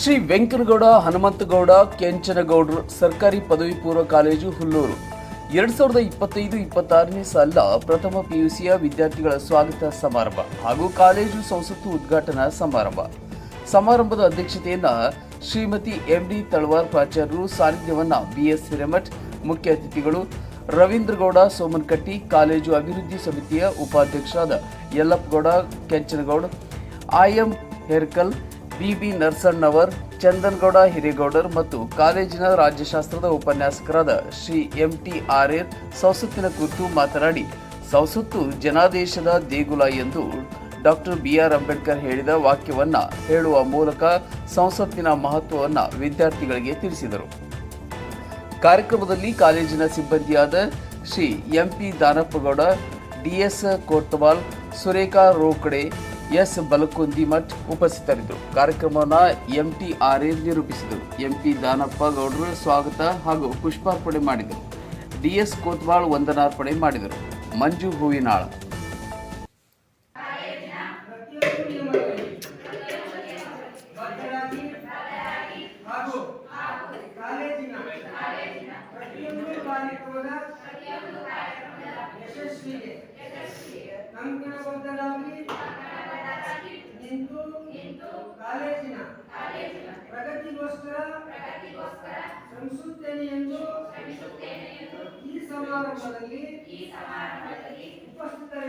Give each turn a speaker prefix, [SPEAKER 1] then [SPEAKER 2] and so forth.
[SPEAKER 1] ಶ್ರೀ ವೆಂಕನಗೌಡ ಹನುಮಂತಗೌಡ, ಕೆಂಚನಗೌಡರು, ಸರ್ಕಾರಿ ಪದವಿ ಪೂರ್ವ ಕಾಲೇಜು ಹುಲ್ಲೂರು. ಎರಡ್ ಸಾವಿರದ ಇಪ್ಪತ್ತೈದು ಇಪ್ಪತ್ತಾರನೇ ಸಾಲ ಪ್ರಥಮ ಪಿಯುಸಿಯ ವಿದ್ಯಾರ್ಥಿಗಳ ಸ್ವಾಗತ ಸಮಾರಂಭ ಹಾಗೂ ಕಾಲೇಜು ಸಂಸತ್ತು ಉದ್ಘಾಟನಾ ಸಮಾರಂಭ. ಸಮಾರಂಭದ ಅಧ್ಯಕ್ಷತೆಯನ್ನ ಶ್ರೀಮತಿ ಎಂ ಡಿ ತಳವಾರ್ ಪ್ರಾಚಾರ್ಯರು, ಸಾನ್ನಿಧ್ಯವನ್ನ ಬಿಎಸ್ ಹಿರೇಮಠ್, ಮುಖ್ಯ ಅತಿಥಿಗಳು ರವೀಂದ್ರಗೌಡ, ಸೋಮನಕಟ್ಟಿ, ಕಾಲೇಜು ಅಭಿವೃದ್ಧಿ ಸಮಿತಿಯ ಉಪಾಧ್ಯಕ್ಷರಾದ ಯಲ್ಲಪ್ಪಗೌಡ, ಕೆಂಚನಗೌಡ ಐಎಂ ಹೇರ್ಕಲ್ ಬಿಬಿ ನರಸಣ್ಣವರ್, ಚಂದನ್ಗೌಡ ಹಿರೇಗೌಡರ್ ಮತ್ತು ಕಾಲೇಜಿನ ರಾಜ್ಯಶಾಸ್ತ್ರದ ಉಪನ್ಯಾಸಕರಾದ ಶ್ರೀ ಎಂ ಟಿ ಸಂಸತ್ತಿನ ಕುರಿತು ಮಾತನಾಡಿ, ಸಂಸತ್ತು ಜನಾದೇಶದ ದೇಗುಲ ಎಂದು ಡಾಕ್ಟರ್ ಬಿ ಆರ್ ಅಂಬೇಡ್ಕರ್ ಹೇಳಿದ ವಾಕ್ಯವನ್ನ ಹೇಳುವ ಮೂಲಕ ಸಂಸತ್ತಿನ ಮಹತ್ವವನ್ನು ವಿದ್ಯಾರ್ಥಿಗಳಿಗೆ ತಿಳಿಸಿದರು. ಕಾರ್ಯಕ್ರಮದಲ್ಲಿ ಕಾಲೇಜಿನ ಸಿಬ್ಬಂದಿಯಾದ Shri MP Danappagouda DS Kotwal Surekha Rokade, S. Balakundi Math ಉಪಸ್ಥಿತರಿದ್ದರು. ಕಾರ್ಯಕ್ರಮವನ್ನು ಎಂಟಿ ಆರ್ಎ ನಿರೂಪಿಸಿದರು. ಎಂಪಿ ದಾನಪ್ಪ ಗೌಡರು ಸ್ವಾಗತ ಹಾಗೂ ಪುಷ್ಪಾರ್ಪಣೆ ಮಾಡಿದರು. ಡಿಎಸ್ ಕೋತ್ವಾಳ್ ವಂದನಾರ್ಪಣೆ ಮಾಡಿದರು. ಮಂಜು ಹೂವಿನಾಳ.
[SPEAKER 2] ಯಶಸ್ವಿಗೆ ಕಂಕಣಬದ್ಧರಾಗಿ ನಿಂತು ಕಾಲೇಜಿನ ಪ್ರಗತಿಗೋಸ್ಕರ ಶ್ರಮಿಸುತ್ತೇನೆ ಎಂದು ಈ ಸಮಾರಂಭದಲ್ಲಿ ಉಪಸ್ಥಿತರಿರುವ